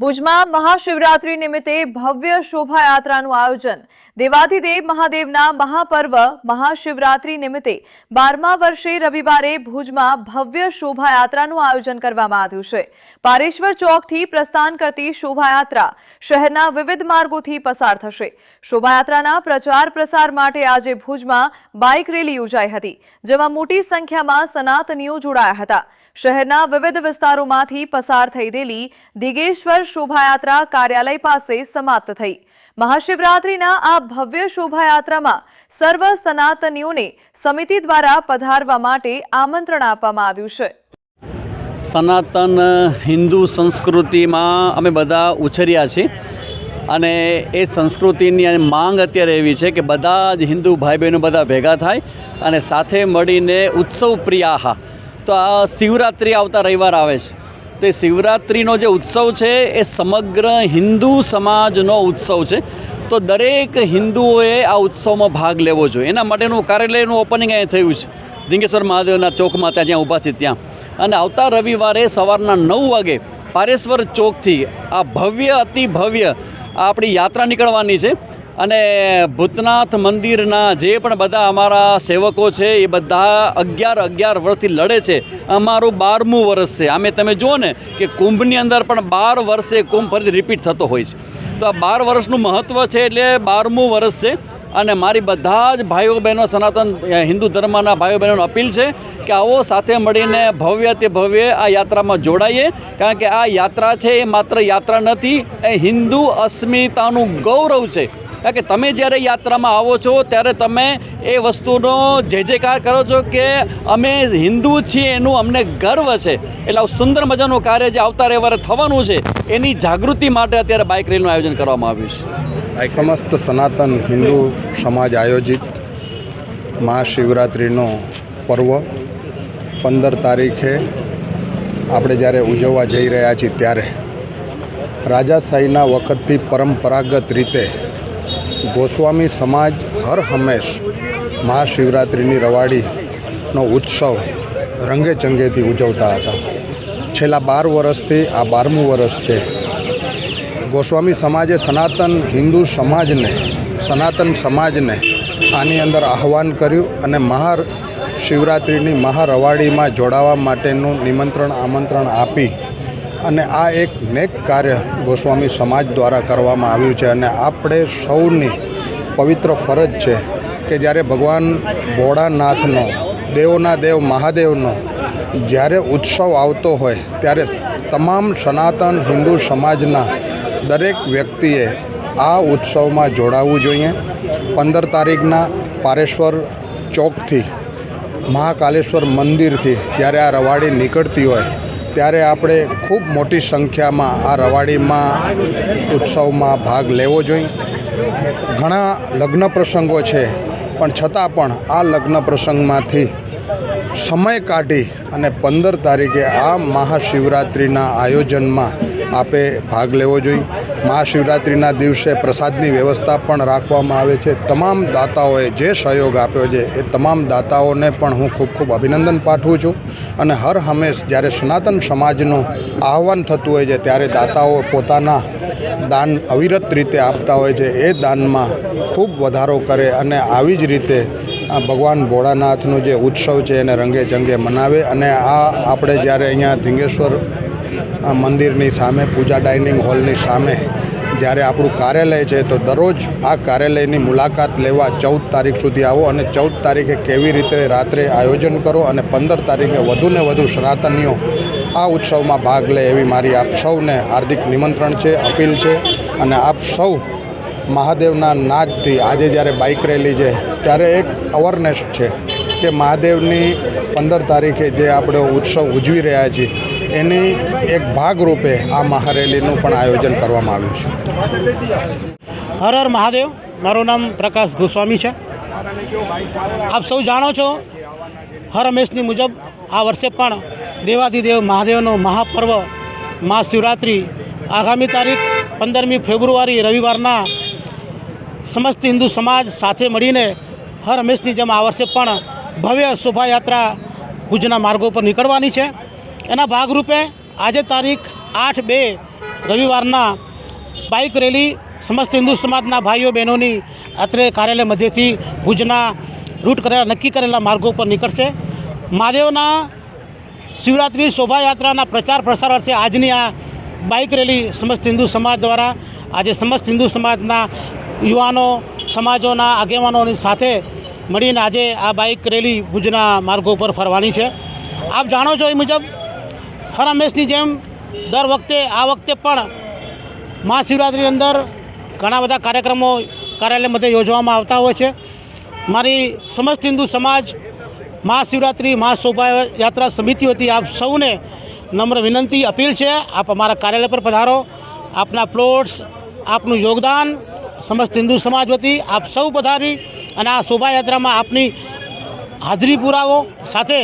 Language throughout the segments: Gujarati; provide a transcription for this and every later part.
ભુજમાં મહાશિવરાત્રી નિમિત્તે ભવ્ય શોભાયાત્રાનું આયોજન. દેવાધિદેવ મહાદેવના મહાપર્વ મહાશિવરાત્રી નિમિત્તે બારમા વર્ષે રવિવારે ભુજમાં ભવ્ય શોભાયાત્રાનું આયોજન કરવામાં આવ્યું છે. પારેશ્વર ચોકથી પ્રસ્થાન કરતી શોભાયાત્રા શહેરના વિવિધ માર્ગોથી પસાર થશે. શોભાયાત્રાના પ્રચાર પ્રસાર માટે આજે ભુજમાં બાઇક રેલી યોજાઈ હતી, જેમાં મોટી સંખ્યામાં સનાતનીઓ જોડાયા હતા. શહેરના વિવિધ વિસ્તારોમાંથી પસાર થઈ રહેલી દિગેશ્વર શોભાયાત્રા કાર્યાલય પાસે સમાપ્ત થઈ. મહાશિવરાત્રીના આ ભવ્ય શોભાયાત્રામાં સર્વ સનાતનીઓને સમિતિ દ્વારા પધારવા માટે આમંત્રણ આપવામાં આવ્યું છે. સનાતન હિન્દુ સંસ્કૃતિમાં અમે બધા ઉછર્યા છીએ અને એ સંસ્કૃતિની માંગ અત્યારે એવી છે કે બધા જ હિન્દુ ભાઈ બહેનો બધા ભેગા થાય અને સાથે મળીને ઉત્સવ પ્રિયાહા. તો આ શિવરાત્રિ આવતા રવિવાર આવે છે. તો શિવરાત્રિનો જે ઉત્સવ છે, એ સમગ્ર હિન્દુ સમાજનો ઉત્સવ છે. તો દરેક હિન્દુઓએ આ ઉત્સવમાં ભાગ લેવો જોઈએ. એના માટેનું કાર્યાલયનું ઓપનિંગ અહીંયા થયું છે. ધીંગેશ્વર મહાદેવના ચોકમાં ત્યાં, જ્યાં ઊભા છે ત્યાં. અને આવતા રવિવારે સવારના નવ વાગે પારેશ્વર ચોકથી આ ભવ્ય અતિ ભવ્ય આ આપણી યાત્રા નીકળવાની છે. અને ભૂતનાથ મંદિરના જે પણ બધા અમારા સેવકો છે, એ બધા અગિયાર અગિયાર વર્ષથી લડે છે. અમારું બારમું વર્ષ છે. આમે તમે જુઓ ને કે કુંભની અંદર પણ બાર વર્ષે કુંભ ફરીથી રિપીટ થતો હોય છે. તો આ બાર વર્ષનું મહત્ત્વ છે એટલે બારમું વર્ષ છે અને મારી બધા જ ભાઈઓ બહેનો, સનાતન હિન્દુ ધર્મના ભાઈઓ બહેનોને અપીલ છે કે આવો સાથે મળીને ભવ્ય તે ભવ્ય આ યાત્રામાં જોડાઈએ. કારણ કે આ યાત્રા છે એ માત્ર યાત્રા નથી, એ હિન્દુ અસ્મિતાનું ગૌરવ છે. કારણ કે તમે જ્યારે યાત્રામાં આવો છો ત્યારે તમે એ વસ્તુનો જે જેકાર કરો છો કે અમે હિન્દુ છીએ એનું અમને ગર્વ છે. એટલે આવું સુંદર મજાનું કાર્ય જે આવતા રવિવારે થવાનું છે એની જાગૃતિ માટે અત્યારે બાઇક રેલીનું આયોજન કરવામાં આવ્યું છે. સમસ્ત સનાતન હિન્દુ સમાજ આયોજિત મહાશિવરાત્રિનો પર્વ. પંદર તારીખે આપણે જ્યારે ઉજવવા જઈ રહ્યા છીએ ત્યારે રાજાશાહીના વખતથી પરંપરાગત રીતે ગોસ્વામી સમાજ હર હંમેશ મહાશિવરાત્રિની રવાડીનો ઉત્સવ રંગે ચંગેથી ઉજવતા હતા. છેલ્લા બાર વર્ષથી આ બારમું વર્ષ છે. ગોસ્વામી સમાજે સનાતન હિન્દુ સમાજને, સનાતન સમાજને આની અંદર આહવાન કર્યું અને મહા શિવરાત્રિની મહારવાડીમાં જોડાવા માટેનું નિમંત્રણ, આમંત્રણ આપી અને આ એક નેક કાર્ય ગોસ્વામી સમાજ દ્વારા કરવામાં આવ્યું છે અને આપણે સૌની પવિત્ર ફરજ છે કે જ્યારે ભગવાન ભોળાનાથનો, દેવોના દેવ, મહાદેવનો જ્યારે ઉત્સવ આવતો હોય, ત્યારે તમામ સનાતન હિન્દુ સમાજના દરેક વ્યક્તિએ આ ઉત્સવમાં જોડાવવું જોઈએ. પંદર તારીખના પારેશ્વર ચોકથી, મહાકાલેશ્વર મંદિરથી જ્યારે આ રવાડી નીકળતી હોય ત્યારે આપણે ખૂબ મોટી સંખ્યામાં આ રવાડીમાં ઉત્સવમાં ભાગ લેવો જોઈએ. ઘણા લગ્ન પ્રસંગો છે, પણ છતાં પણ આ લગ્ન પ્રસંગમાંથી સમય કાઢી અને પંદર તારીખે આ મહાશિવરાત્રિના આયોજનમાં આપે ભાગ લેવો જોઈએ. મહાશિવરાત્રિના દિવસે પ્રસાદની વ્યવસ્થા પણ રાખવામાં આવે છે. તમામ દાતાઓએ જે સહયોગ આપ્યો છે, એ તમામ દાતાઓને પણ હું ખૂબ ખૂબ અભિનંદન પાઠવું છું. અને હર હંમેશ જ્યારે સનાતન સમાજનું આહવાન થતું હોય છે, ત્યારે દાતાઓ પોતાના દાન અવિરત રીતે આપતા હોય છે. એ દાનમાં ખૂબ વધારો કરે અને આવી જ રીતે આ ભગવાન ભોળાનાથનો જે ઉત્સવ છે એને રંગે ચંગે મનાવે અને આ આપણે જ્યારે અહીંયા ધીંગેશ્વર મંદિરની સામે, પૂજા ડાઇનિંગ હોલની સામે જ્યારે આપણું કાર્યાલય છે, તો દરરોજ આ કાર્યાલયની મુલાકાત લેવા ચૌદ તારીખ સુધી આવો અને ચૌદ તારીખે કેવી રીતે રાત્રે આયોજન કરો અને પંદર તારીખે વધુને વધુ સનાતનીઓ આ ઉત્સવમાં ભાગ લે એવી મારી આપ સૌને હાર્દિક નિમંત્રણ છે, અપીલ છે અને આપ સૌ મહાદેવના નાદથી આજે જ્યારે બાઇક રેલી છે, ત્યારે એક અવરનેસ છે કે મહાદેવની પંદર તારીખે જે આપણે ઉત્સવ ઉજવી રહ્યા છીએ, એની એક ભાગરૂપે આ મહારેલીનું પણ આયોજન કરવામાં આવ્યું છે. હર હર મહાદેવ, મારું નામ પ્રકાશ ગોસ્વામી છે. આપ સૌ જાણો છો, હર હંમેશની મુજબ આ વર્ષે પણ દેવાધિદેવ મહાદેવનો મહાપર્વ મહાશિવરાત્રિ આગામી તારીખ પંદરમી ફેબ્રુઆરી રવિવારના સમસ્ત હિન્દુ સમાજ સાથે મળીને હર હંમેશની જેમ આ વર્ષે પણ ભવ્ય શોભાયાત્રા ભુજના માર્ગો પર નીકળવાની છે. એના ભાગરૂપે આજે તારીખ આઠ બે રવિવારના બાઇક રેલી સમસ્ત હિન્દુ સમાજના ભાઈઓ બહેનોની અત્રે કાર્યાલય મધ્યથી ભુજના રૂટ કરેલા, નક્કી કરેલા માર્ગો પર નીકળશે. મહાદેવના શિવરાત્રિ શોભાયાત્રાના પ્રચાર પ્રસાર અર્થે આજની આ બાઇક રેલી સમસ્ત હિન્દુ સમાજ દ્વારા આજે સમસ્ત હિન્દુ સમાજના યુવાનો, સમાજોના આગેવાનોની સાથે મળીને આજે આ બાઇક રેલી ભુજના માર્ગો પર ફરવાની છે. આપ જાણો છો એ મુજબ, હર હંમેશની જેમ દર વખતે, આ વખતે પણ મહાશિવરાત્રિની અંદર ઘણા બધા કાર્યક્રમો કાર્યાલય મધ્યે યોજવામાં આવતા હોય છે. મારી સમસ્ત હિન્દુ સમાજ મહાશિવરાત્રિ મહાશોભાયાત્રા સમિતિ વતી આપ સૌને નમ્ર વિનંતી અપીલ છે. આપ અમારા કાર્યાલય પર પધારો. આપના પ્લોટ્સ, આપનું યોગદાન સમસ્ત હિન્દુ સમાજ વતી આપ સૌ પધારી અને આ શોભાયાત્રામાં આપની હાજરી પુરાવો. સાથે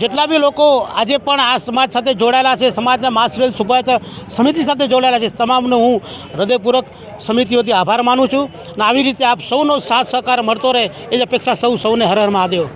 જેટલા બી લોકો આજે પણ આ સમાજ સાથે જોડાયેલા છે, સમાજના માસરેલ શોભાયાત્રા સમિતિ સાથે જોડાયેલા છે, તમામનો હું હૃદયપૂર્વક સમિતિ વતી આભાર માનું છું. અને આવી રીતે આપ સૌનો સાથ સહકાર મળતો રહે એ જ અપેક્ષા સૌ સૌને હર હર મહાદેવ.